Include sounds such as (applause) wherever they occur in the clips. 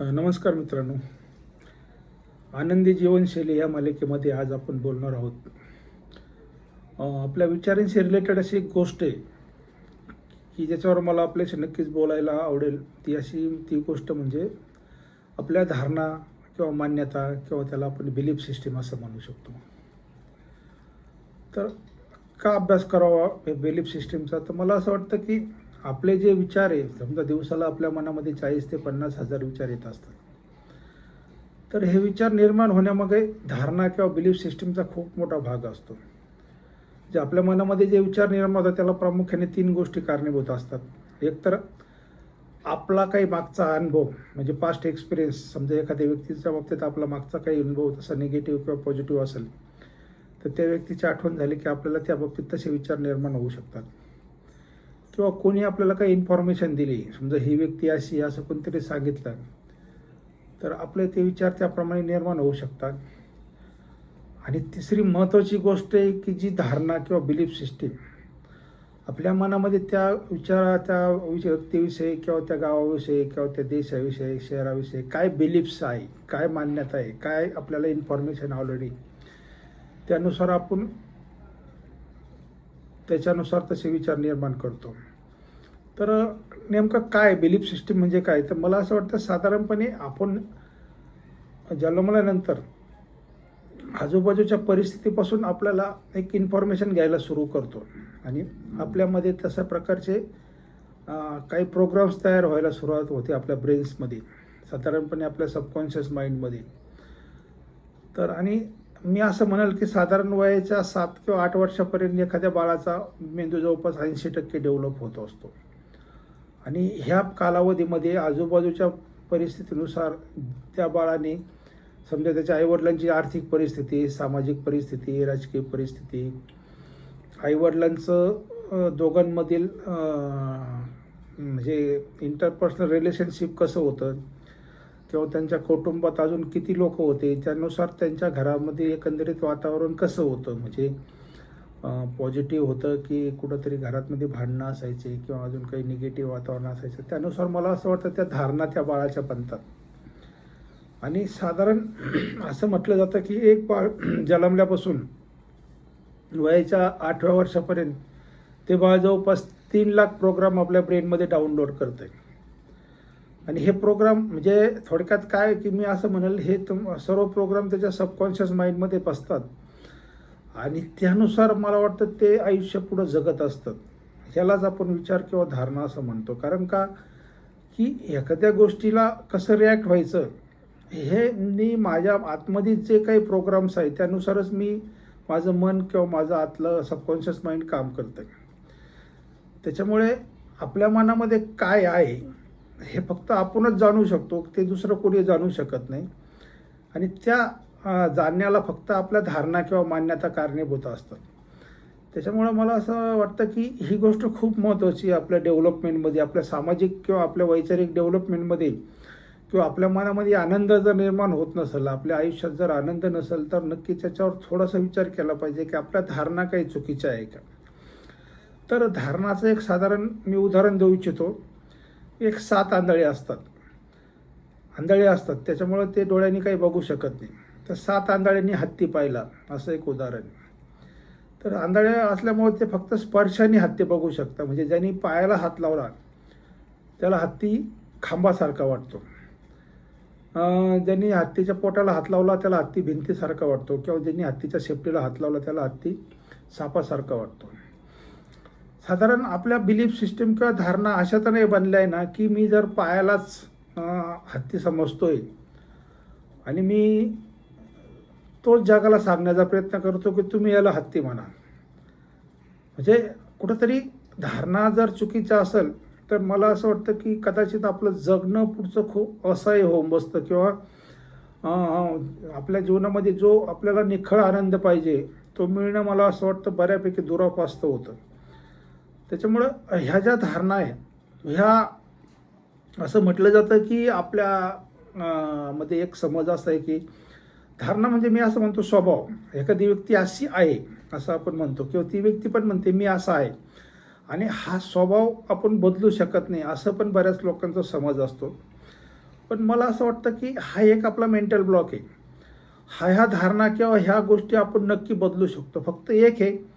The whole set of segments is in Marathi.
नमस्कार मित्रांनो. आनंदी जीवनशैली या मालिकेमध्ये आज आपण बोलणार आहोत. आपल्या विचारांशी रिलेटेड अशी एक गोष्ट आहे की ज्याच्यावर मला आपल्याशी नक्कीच बोलायला आवडेल. ती अशी ती गोष्ट म्हणजे आपल्या धारणा किंवा मान्यता किंवा त्याला आपण बिलीफ सिस्टीम असं म्हणू शकतो. तर का अभ्यास करावा बिलीफ सिस्टीमचा तर मला असं वाटतं की आपले जे विचार आहे समजा दिवसाला आपल्या मनामध्ये चाळीस ते पन्नास हजार विचार येत असतात. तर हे विचार निर्माण होण्यामागे धारणा किंवा बिलीफ सिस्टीमचा खूप मोठा भाग असतो. जे आपल्या मनामध्ये जे विचार निर्माण होतात त्याला प्रामुख्याने तीन गोष्टी कारणीभूत असतात. एक तर आपला काही मागचा अनुभव म्हणजे पास्ट एक्सपिरियन्स समजा एखाद्या व्यक्तीच्या बाबतीत आपला मागचा काही अनुभव तसा निगेटिव्ह किंवा पॉझिटिव्ह असेल तर त्या व्यक्तीची आठवण झाली की आपल्याला त्या बाबतीत तसे विचार निर्माण होऊ शकतात. किंवा कोणी आपल्याला काही इन्फॉर्मेशन दिली समजा ही व्यक्ती अशी असं कोणतरी सांगितलं तर आपले ते विचार त्याप्रमाणे निर्माण होऊ शकतात. आणि तिसरी महत्त्वाची गोष्ट आहे की जी धारणा किंवा बिलीफ सिस्टीम आपल्या मनामध्ये त्या विचारा त्या विषय व्यक्तीविषयी किंवा त्या गावाविषयी किंवा त्या देशाविषयी शहराविषयी काय बिलीफ्स आहे काय मान्यता आहे काय आपल्याला इन्फॉर्मेशन ऑलरेडी त्यानुसार आपण त्याच्यानुसार तसे विचार निर्माण करतो. तर नेमकं काय बिलीफ सिस्टीम म्हणजे काय? तर मला असं वाटतं साधारणपणे आपण जन्मल्यानंतर आजूबाजूच्या परिस्थितीपासून आपल्याला एक इन्फॉर्मेशन घ्यायला सुरू करतो. आणि आपल्यामध्ये तशा प्रकारचे काही प्रोग्राम्स तयार व्हायला सुरुवात होते आपल्या ब्रेन्समध्ये साधारणपणे आपल्या सबकॉन्शियस माइंडमध्ये तर आणि मी असं म्हणाल की साधारण वयाच्या सात किंवा आठ वर्षापर्यंत एखाद्या बाळाचा मेंदू जवळपास ऐंशी टक्के डेव्हलप होत असतो. आणि ह्या कालावधीमध्ये आजूबाजूच्या परिस्थितीनुसार त्या बाळाने समजा त्याच्या आईवडिलांची आर्थिक परिस्थिती सामाजिक परिस्थिती राजकीय परिस्थिती आईवडिलांचं दोघांमधील म्हणजे इंटरपर्सनल रिलेशनशिप कसं होतं किंवा त्यांच्या कुटुंबात अजून किती लोक होते त्यानुसार त्यांच्या घरामध्ये एकंदरीत वातावरण कसं होतं? म्हणजे पॉझिटिव्ह होतं की कुठंतरी घरातमध्ये भांडणं असायचे किंवा अजून काही निगेटिव्ह वातावरण असायचं? त्यानुसार मला असं वाटतं त्या धारणा त्या बाळाच्या बनतात. आणि साधारण (clears throat) असं म्हटलं जातं की एक बाळ (clears throat) जन्मल्यापासून वयाच्या आठव्या वर्षापर्यंत ते बाळ जवळपास तीन लाख प्रोग्राम आपल्या ब्रेनमध्ये डाउनलोड करतं आहे आणि हे प्रोग्राम म्हणजे थोडक्यात काय की मी असं म्हणेल हे तुम सर्व प्रोग्राम त्याच्या सबकॉन्शियस माइंडमध्ये बसतात. आणि त्यानुसार मला वाटतं ते आयुष्य पुढं जगत असतं ह्यालाच आपण विचार किंवा धारणा असं म्हणतो. कारण का? की एखाद्या गोष्टीला कसं रिॲक्ट व्हायचं हे मी माझ्या आतमध्ये जे काही प्रोग्राम्स आहेत त्यानुसारच मी माझं मन किंवा माझं आतलं सबकॉन्शियस माइंड काम करतं त्याच्यामुळे आपल्या मनामध्ये काय आहे हे फक्त आपणच जाणू शकतो ते दुसरं कोणी जाणू शकत नाही. आणि त्या जाणण्याला फक्त आपल्या धारणा किंवा मान्यता कारणीभूत असतात. त्याच्यामुळं मला असं वाटतं की ही गोष्ट खूप महत्त्वाची आहे आपल्या डेव्हलपमेंटमध्ये आपल्या सामाजिक किंवा आपल्या वैचारिक डेव्हलपमेंटमध्ये. किंवा आपल्या मनामध्ये आनंद जर निर्माण होत नसेल आपल्या आयुष्यात जर आनंद नसेल तर नक्कीच त्याच्यावर थोडासा विचार केला पाहिजे की आपल्या धारणा काही चुकीच्या आहे का? तर धारणाचं एक साधारण मी उदाहरण देऊ इच्छितो. एक सात आंधळे असतात. आंधळे असतात. त्याच्यामुळं ते डोळ्यांनी काही बघू शकत नाही. तर सात आंधळ्यांनी हत्ती पाहिला असं एक उदाहरण. तर आंधळे असल्यामुळे ते फक्त स्पर्शाने हत्ती बघू शकतात. म्हणजे ज्यांनी पायाला हात लावला त्याला हत्ती खांबासारखा वाटतो. ज्यांनी हत्तीच्या पोटाला हात लावला त्याला हत्ती भिंतीसारखा वाटतो. किंवा ज्यांनी हत्तीच्या शेपटीला हात लावला त्याला हत्ती सापासारखा वाटतो. साधारण आपल्या बिलीफ सिस्टीम किंवा धारणा अशा तर नाही बनल्या आहे ना की मी जर पायालाच हत्ती समजतोय आणि मी तोच जगाला सांगण्याचा प्रयत्न करतो की तुम्ही याला हत्ती म्हणा. म्हणजे कुठंतरी धारणा जर चुकीचा असेल तर मला असं वाटतं की कदाचित आपलं जगणं पुढचं खूप असह्य होऊन बसतं किंवा आपल्या जीवनामध्ये जो आपल्याला निखळ आनंद पाहिजे तो मिळणं मला असं वाटतं बऱ्यापैकी दुरापास्त होतं. त्याच्यामुळं ह्या ज्या धारणा आहेत ह्या असं म्हटलं जातं की आपल्या मध्ये एक समज असा आहे की धारणा म्हणजे मी असं म्हणतो स्वभाव. एखादी व्यक्ती अशी आहे असं आपण म्हणतो किंवा ती व्यक्ती पण म्हणते मी असा आहे. आणि हा स्वभाव आपण बदलू शकत नाही असं पण बऱ्याच लोकांचा समज असतो. पण मला असं वाटतं की हा एक आपला मेंटल ब्लॉक आहे. हा ह्या धारणा किंवा ह्या गोष्टी आपण नक्की बदलू शकतो. फक्त एक आहे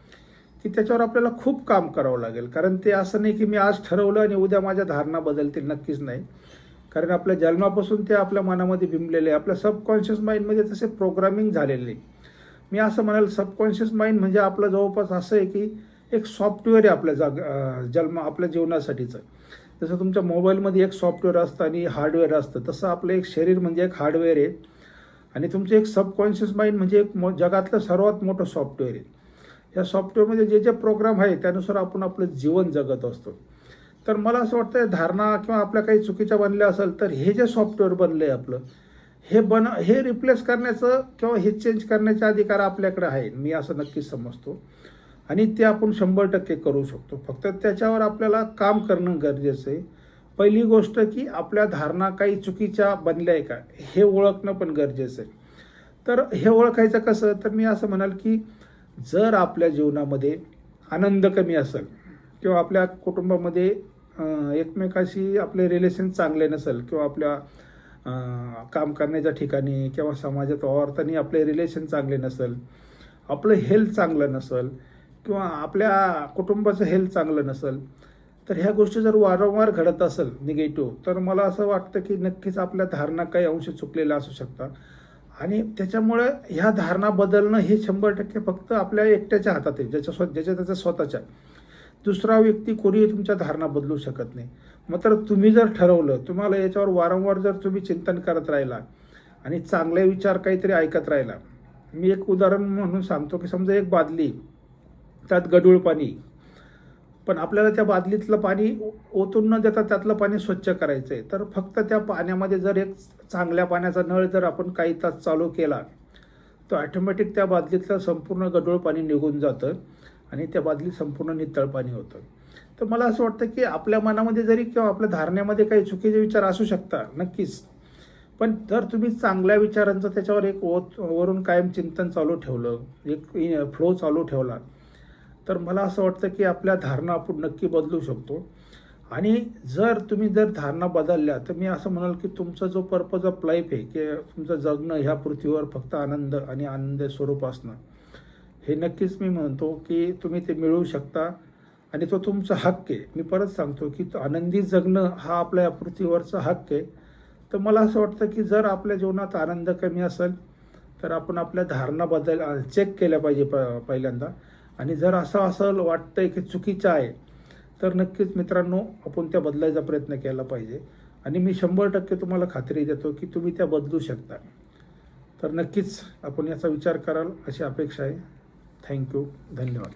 की त्याच्यावर आपल्याला खूप काम करावं लागेल. कारण ते असं नाही की मी आज ठरवलं आणि उद्या माझ्या धारणा बदलतील. नक्कीच नाही. कारण आपल्या जन्मापासून ते आपल्या मनामध्ये बिंबलेले आहे आपल्या सबकॉन्शियस माइंडमध्ये तसे प्रोग्रामिंग झालेले. आहे मी असं म्हणाल सबकॉन्शियस माइंड म्हणजे आपलं जवळपास असं आहे की एक सॉफ्टवेअर आहे आपल्या जाग जन्म आपल्या जीवनासाठीचं. जसं तुमच्या मोबाईलमध्ये एक सॉफ्टवेअर असतं आणि हार्डवेअर असतं. तसं आपलं एक शरीर म्हणजे एक हार्डवेअर आहे. आणि तुमचं एक सबकॉन्शियस माइंड म्हणजे एक मो जगातलं सर्वात मोठं सॉफ्टवेअर आहे. या सॉफ्टवेअरमध्ये जे जे प्रोग्राम आहे त्यानुसार आपण आपलं जीवन जगत असतो. तर मला असं वाटतं धारणा किंवा आपल्या काही चुकीच्या बनल्या असेल तर हे जे सॉफ्टवेअर बनलं आहे आपलं हे बन हे रिप्लेस करण्याचं किंवा हे चेंज करण्याचे अधिकार आपल्याकडे आहे मी असं नक्कीच समजतो. आणि ते आपण शंभर टक्के करू शकतो. फक्त त्याच्यावर आपल्याला काम करणं गरजेचं आहे. पहिली गोष्ट की आपल्या धारणा काही चुकीच्या बनल्या आहे का हे ओळखणं पण गरजेचं आहे. तर हे ओळखायचं कसं? तर मी असं म्हणाल की जर आपल्या जीवनामध्ये आनंद कमी असेल किंवा आपल्या कुटुंबामध्ये एकमेकाशी आपले रिलेशन चांगले नसेल किंवा आपल्या काम करण्याच्या ठिकाणी किंवा समाजात वावरताना आपले रिलेशन चांगले नसेल आपलं हेल्थ चांगलं नसेल किंवा आपल्या कुटुंबाचं हेल्थ चांगलं नसेल तर ह्या गोष्टी जर वारंवार घडत असेल निगेटिव्ह तर मला असं वाटतं की नक्कीच आपल्या धारणा काही अंश चुकलेल्या असू शकतात. आणि त्याच्यामुळे ह्या धारणा बदलणं हे शंभर टक्के फक्त आपल्या एकट्याच्या हातात आहे ज्याच्या स्व ज्याच्या त्याच्या स्वतःच्या. दुसरा व्यक्ती कोणीही तुमच्या धारणा बदलू शकत नाही. मात्र तुम्ही जर ठरवलं तुम्हाला याच्यावर वारंवार जर तुम्ही चिंतन करत राहिला आणि चांगले विचार काहीतरी ऐकत राहिला. मी एक उदाहरण म्हणून सांगतो की समजा एक बादली त्यात गढूळ पाणी. पण आपल्याला त्या बादलीतलं पाणी ओतून न देता त्यातलं पाणी स्वच्छ करायचं आहे तर फक्त त्या पाण्यामध्ये जर एक चांगल्या पाण्याचा नळ जर आपण काही तास चालू केला तर ऑटोमॅटिक त्या बादलीतलं संपूर्ण गढूळ पाणी निघून जातं आणि त्या बादलीत संपूर्ण नितळ पाणी होतं. तर मला असं वाटतं की आपल्या मनामध्ये जरी किंवा आपल्या धारण्यामध्ये काही चुकीचे विचार असू शकतात नक्कीच. पण जर तुम्ही चांगल्या विचारांचं त्याच्यावर एक ओत वरून कायम चिंतन चालू ठेवलं एक फ्लो चालू ठेवला तर मला असं वाटतं की आपल्या धारणा आपण नक्की बदलू शकतो. आणि जर तुम्ही जर धारणा बदलल्या तर मी असं म्हणाल की तुमचा जो पर्पज ऑफ लाईफ आहे की तुमचं जगणं ह्या पृथ्वीवर फक्त आनंद आणि आनंद स्वरूप असणं हे नक्कीच मी म्हणतो की तुम्ही ते मिळवू शकता. आणि तो तुमचा हक्क आहे. मी परत सांगतो की तो आनंदी जगणं हा आपल्या या पृथ्वीवरचा हक्क आहे. तर मला असं वाटतं की जर आपल्या जीवनात आनंद कमी असेल तर आपण आपल्या धारणा बदल चेक केल्या पाहिजे प पहिल्यांदा. आणि जर असं असं वाटतंय की चुकीचं आहे तर नक्कीच मित्रांनो आपण त्या बदलायचा प्रयत्न केला पाहिजे. आणि मी शंभर टक्के तुम्हाला खात्री देतो की तुम्ही त्या बदलू शकता. तर नक्कीच आपण याचा विचार कराल अशी अपेक्षा आहे. थँक्यू धन्यवाद.